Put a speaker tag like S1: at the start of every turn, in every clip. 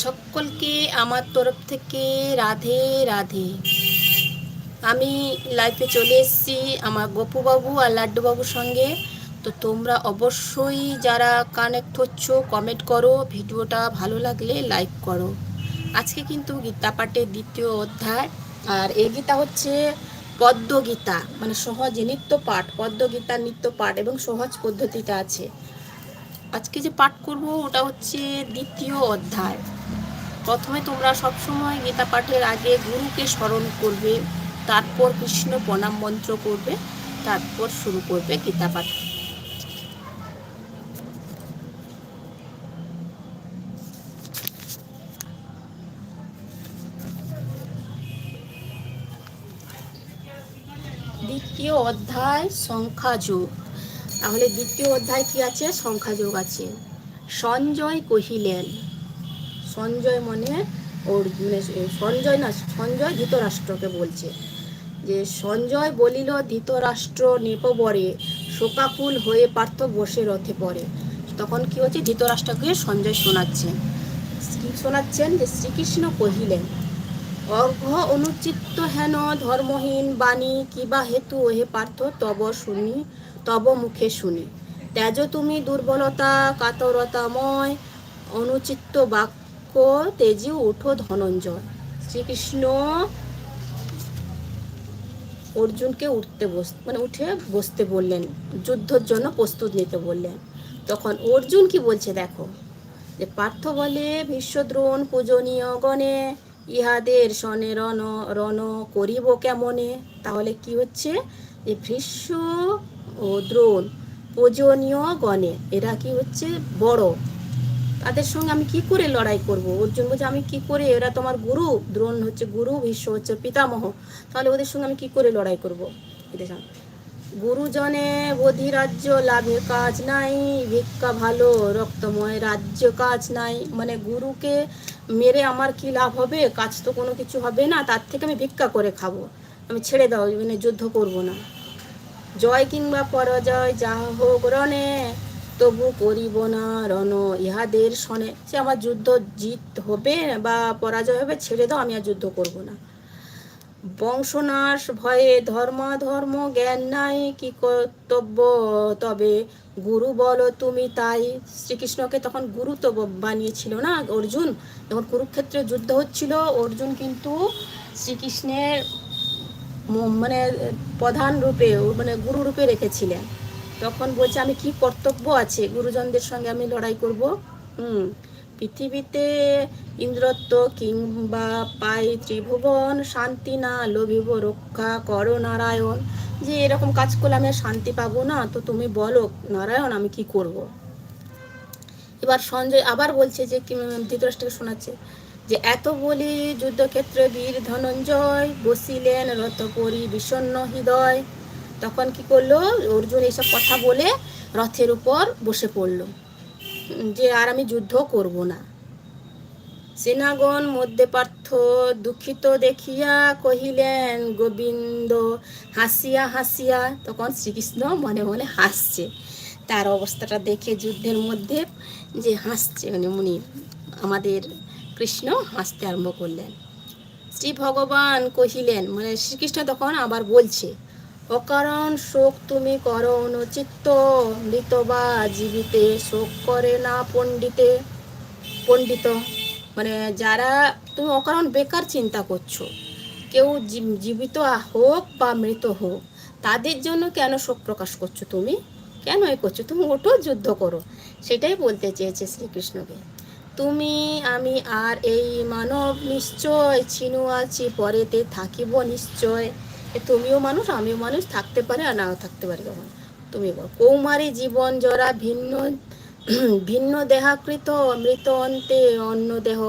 S1: সকলকে আমার তরফ থেকে রাধে রাধে। আমি লাইফে চলে এসেছি আমার গপুবাবু আর লাড্ডুবাবুর সঙ্গে। তো তোমরা অবশ্যই যারা কানেক্ট হচ্ছ কমেন্ট করো, ভিডিওটা ভালো লাগলে লাইক করো। আজকে কিন্তু গীতা পাঠের দ্বিতীয় অধ্যায়। আর এই গীতা হচ্ছে পদ্ম গীতা মানে সহজ নিত্য পাঠ পদ্ম গীতার নিত্য পাঠ এবং সহজ পদ্ধতিটা আছে। আজকে যে পাঠ করব ওটা হচ্ছে দ্বিতীয় অধ্যায়। প্রথমে তোমরা সবসময় গীতা পাঠের আগে গুরুকে স্মরণ করবে, তারপর কৃষ্ণ প্রণাম মন্ত্র করবে, তারপর শুরু করবে গীতা পাঠ। দ্বিতীয় অধ্যায় সংখ্যাযোগ তাহলে দ্বিতীয় অধ্যায় কি আছে? সংখ্যাযোগ আছে। সঞ্জয় কহিলেন, সঞ্জয় মনে ওর মানে সঞ্জয় না, সঞ্জয় ধৃতরাষ্ট্রকে বলছে। যে সঞ্জয় বলিল, ধৃতরাষ্ট্র নেপবরে শোকাকুল হয়ে পার্থ বসে রথে পড়ে। তখন কি হচ্ছে? ধৃতরাষ্ট্রকে সঞ্জয় শোনাচ্ছেন শোনাচ্ছেন? যে শ্রীকৃষ্ণ কহিলেন অর্ঘ অনুচিত্ত হেন ধর্মহীন বাণী কিবা হেতু হে পার্থ, তব শুনি, তব মুখে শুনি। ত্যাজ তুমি দুর্বলতা, কাতরতাময়, অনুচিত্ত বাক্য তেজি উঠো ধনঞ্জয়। শ্রীকৃষ্ণ অর্জুনকে উঠতে বস মানে উঠে বসতে বললেন, যুদ্ধর জন্য প্রস্তুত নিতে বললেন। তখন অর্জুন কি বলছে দেখো, যে পার্থ বলে, ভীষ্মদ্রোণ, পূজনীয় গণে ইহাদের সনে রণ রণ করিব কেমনে? তাহলে কি হচ্ছে? যে ভীষ্ম ও দ্রোণ পূজনীয় গণে, এরা কি হচ্ছে? বড়। তাদের সঙ্গে আমি কি করে লড়াই করব? অর্জুন বলছে, আমি কি করে? এরা তোমার গুরু। দ্রোণ হচ্ছে গুরু ভীষ্ম হচ্ছে পিতামহ। তাহলে ওদের সঙ্গে আমি কি করে লড়াই করব? এদের সঙ্গে গুরুজনে রাজ্য লাভের কাজ নাই, ভিক্ষা ভালো, রক্তময় রাজ্য কাজ নাই। মানে গুরুকে মেরে আমার কি লাভ হবে? কাজ তো কোনো কিছু হবে না, তার থেকে আমি ভিক্ষা করে খাব। আমি ছেড়ে দাও মানে যুদ্ধ করব না। জয় কিংবা পরাজয়, যা হোক রণে, তবু করিব না রণ ইহাদের শনে সে আমার যুদ্ধ জিত হবে বা পরাজয় হবে, ছেড়ে দাও, আমি আর যুদ্ধ করব না। বংশনাশ ভয়ে ধর্মাধর্ম জ্ঞান নাই, কি কর্তব্য? তবে গুরু বলো তুমি তাই। শ্রীকৃষ্ণকে তখন গুরু তো বানিয়েছিল না অর্জুন? যখন কুরুক্ষেত্রে যুদ্ধ হচ্ছিল, অর্জুন কিন্তু শ্রীকৃষ্ণের মানে প্রধান রূপে মানে গুরু রূপে রেখেছিলেন। তখন বলছে, আমি কি কর্তব্য আছে? গুরুজনদের সঙ্গে আমি লড়াই করব? হুম। পৃথিবীতে ইন্দ্রত্ব কিংবা পাই ত্রিভুবন, শান্তি না লোভিব রক্ষা করো নারায়ণ। যে এরকম কাজ করলে আমি শান্তি পাবো না, তো তুমি বলো, নারায়ণ, আমি কি করব। এবার সঞ্জয় আবার বলছে যে ধৃতরাষ্ট্রকে শোনাচ্ছে যে, এত বলি যুদ্ধক্ষেত্রে বীর ধনঞ্জয়, বসিলেন রথপরি বিষণ্ণ হৃদয়। তখন কি করল? অর্জুন এইসব কথা বলে রথের উপর বসে পড়ল। যে আর আমি যুদ্ধ করব না। সেনাগণ মধ্যে পার্থ দুঃখিত দেখিয়া কহিলেন, গোবিন্দ, হাসিয়া হাসিয়া। তখন শ্রীকৃষ্ণ মনে মনে হাসছে। তার অবস্থাটা দেখে যুদ্ধের মধ্যে যে হাসছে মানে উনি আমাদের কৃষ্ণ হাসতে আরম্ভ করলেন। শ্রী ভগবান কহিলেন মানে শ্রীকৃষ্ণ তখন আবার বলছে অকারণ শোক তুমি করো অনুচিত্ত মৃত বা জীবিতে শোক করে না পণ্ডিতে। পণ্ডিত মানে যারা তুমি অকারণ বেকার চিন্তা করছ, কেউ জীবিত হোক বা মৃত হোক, তাদের জন্য কেন শোক প্রকাশ করছ তুমি? কেন এ করছ? তুমি ওঠো যুদ্ধ করো। সেটাই বলতে চেয়েছে শ্রীকৃষ্ণকে। তুমি, আমি আর এই মানব নিশ্চয় চিনু আছি, পরেতে থাকিব নিশ্চয়। তুমিও মানুষ, আমিও মানুষ, থাকতে পারে আর নাও থাকতে পারে কখন? তুমি কৌমারী জীবন জরা ভিন্ন ভিন্ন দেহাকৃত মৃত অন্তে অন্য দেহ।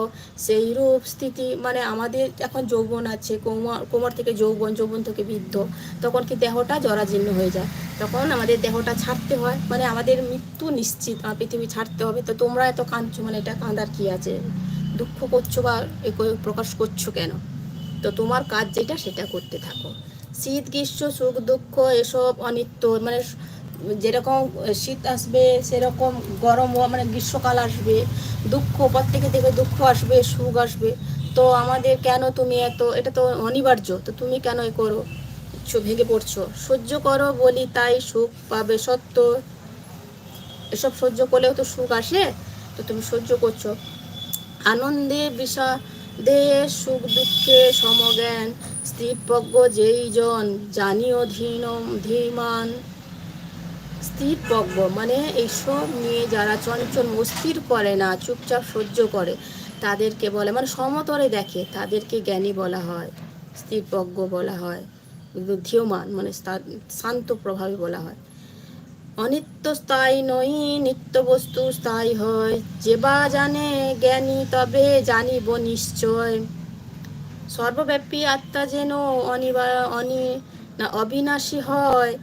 S1: সেই রূপ স্থিতি মানে আমাদের এখন যৌবন আছে কোমর কোমর থেকে যৌবন যৌবন থেকে বৃদ্ধ। তখন কি দেহটা জরাজীর্ণ হয়ে যায়? তখন আমাদের দেহটা ছাড়তে হয় মানে আমাদের মৃত্যু নিশ্চিত আমার পৃথিবী ছাড়তে হবে। তো তোমরা এত কাঁদছো মানে এটা কাঁদার কি আছে? দুঃখ করছ বা প্রকাশ করছ কেন? তো তোমার কাজ যেটা, সেটা করতে থাকো। শীত, গ্রীষ্ম, সুখ, দুঃখ এসব অনিত্য। মানে যেরকম শীত আসবে, সেরকম গরম মানে গ্রীষ্মকাল আসবে। দুঃখ, প্রত্যেকে দেখবে দুঃখ আসবে, সুখ আসবে। তো আমাদের কেন তুমি এত, এটা তো অনিবার্য। তো তুমি কেন এ করো? ভেঙে পড়ছো। সহ্য করো বলি তাই সুখ পাবে সত্য। এসব সহ্য করলেও তো সুখ আসে। তো তুমি সহ্য করছ। আনন্দে বিষাদে সুখ দুঃখে সমজ্ঞান। স্থিরপ্রজ্ঞ যেই জন, জানিও ধীন ধীমান। স্থিরপ্রজ্ঞ মানে এইসব নিয়ে যারা চঞ্চল অস্থির করে না, চুপচাপ সহ্য করে, তাদেরকে বলে মানে সমতরে দেখে, তাদেরকে জ্ঞানী বলা হয় স্থিরপ্রজ্ঞ বলা হয় ধীয়মান মানে শান্ত প্রভাবে বলা হয়। অনিত্য স্থায়ী নই নিত্য বস্তু স্থায়ী হয়, যে বা জানে জ্ঞানী তবে জানিব নিশ্চয়। সর্বব্যাপী আত্মা যেন অনিবার, অনি, না, অবিনাশী হয়।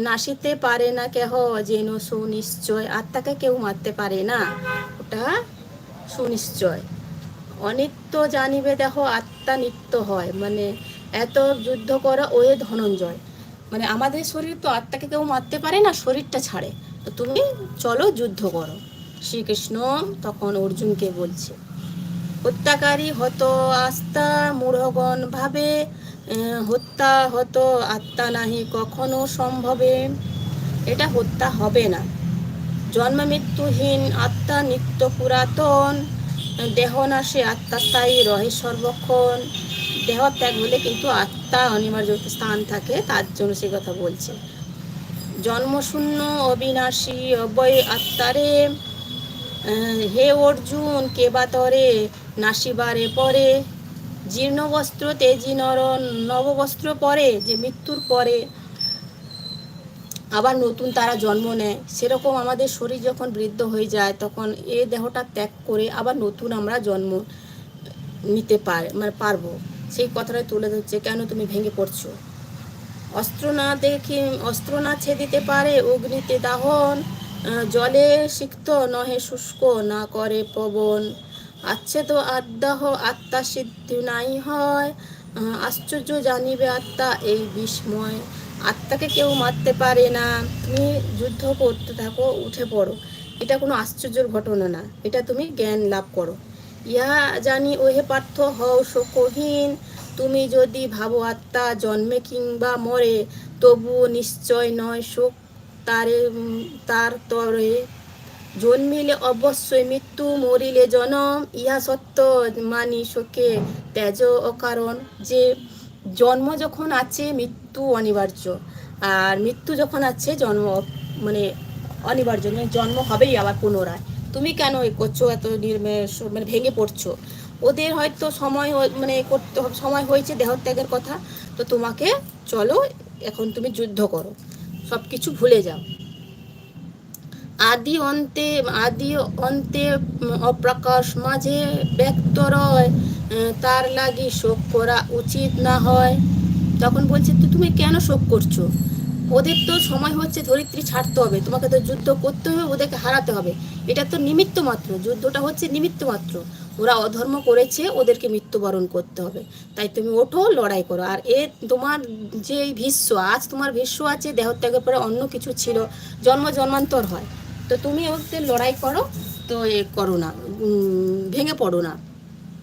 S1: নাশিতে পারে না কেহ যেন সুনিশ্চয়। আত্মাকে কেউ মারতে পারে না। ওটা সুনিশ্চয়। অনিত্য জানিবে দেখো আত্মা নিত্য হয়। মানে এত যুদ্ধ করা ওয়ে ধনঞ্জয়। মানে আমাদের শরীর তো আত্মাকে কেউ মারতে পারে না, শরীরটা ছাড়ে। তো তুমি চলো যুদ্ধ করো। শ্রীকৃষ্ণ তখন অর্জুনকে বলছে। হত্যাকারী হত আস্থা মূঢ়গণ ভাবে হত্যা হত আত্মা নাহি কখনো সম্ভবে। এটা হত্যা হবে না। জন্ম মৃত্যুহীন আত্মা নিত্য পুরাতন, দেহ নাশে আত্মা স্থায়ী রহে সর্বক্ষণ। দেহ ত্যাগ হলে কিন্তু আত্মা অনিবার্য স্থান থাকে, তার জন্য সে কথা বলছে। জন্মশূন্য, অবিনাশী, অবয় আত্মারে হে অর্জুন, কে বা তরে? নাসিবারে পরে জীর্ণ বস্ত্র তেজি নর নববস্ত্র পরে যে মৃত্যুর পরে আবার নতুন তারা জন্ম নেয়। সেরকম আমাদের শরীর যখন বৃদ্ধ হয়ে যায়, তখন এ দেহটা ত্যাগ করে আবার নতুন আমরা জন্ম নিতে পার মানে পারব। সেই কথাটা তুলে ধরছে, কেন তুমি ভেঙে পড়ছো? অস্ত্র না দেখি, অস্ত্র না ছেদিতে পারে অগ্নিতে দাহন জলে সিক্ত নহে শুষ্ক, না করে পবন। আছে তো আদাহ আত্মা সিদ্ধি নাই হয়। আশ্চর্য জানিবে আত্মা এই বিস্ময়। আত্মাকে কেউ মারতে পারে না। তুমি যুদ্ধ করতে থাকো, উঠে পড়ো। এটা কোনো আশ্চর্যের ঘটনা না। এটা তুমি জ্ঞান লাভ করো। ইহা জানি ওহে পার্থ হও শোকহীন। তুমি যদি ভাবো আত্মা জন্মে কিংবা মরে তবু নিশ্চয় নয় শোক তারে তার তরে জন্মিলে অবশ্যই মৃত্যু, মরিলে জনম, ইহা সত্য মানি শোকে। তেজ অকারণ যে জন্ম যখন আছে, মৃত্যু অনিবার্য। আর মৃত্যু যখন আছে, জন্ম মানে অনিবার্য মানে জন্ম হবেই আবার পুনরায়। তুমি কেন এ করছ? এত মানে ভেঙে পড়ছো। ওদের হয়তো সময় মানে করতে সময় হয়েছে দেহত্যাগের কথা। তো তোমাকে চলো, এখন তুমি যুদ্ধ করো। সব কিছু ভুলে যাও। আদি অন্তে আদি অন্তে অপ্রকাশ মাঝে ব্যক্ত রয় তার লাগি শোক করা উচিত না হয়। তখন বলছে, তো তুমি কেন শোক করছ? ওদের তো সময় হচ্ছে ধরিত্রী ছাড়তে হবে, তোমাকে তো যুদ্ধ করতে হবে, ওদেরকে হারাতে হবে। এটা তো নিমিত্ত মাত্র, যুদ্ধটা হচ্ছে নিমিত্ত মাত্র। ওরা অধর্ম করেছে, ওদেরকে মৃত্যুবরণ করতে হবে। তাই তুমি ওঠো, লড়াই করো। আর এ তোমার যে ভীষ্ম, আজ তোমার ভীষ্ম আছে, দেহত্যাগের পরে অন্য কিছু ছিল, জন্ম জন্মান্তর হয়। তো তুমি ওদের লড়াই করো তো এ করো না ভেঙে পড়ো না।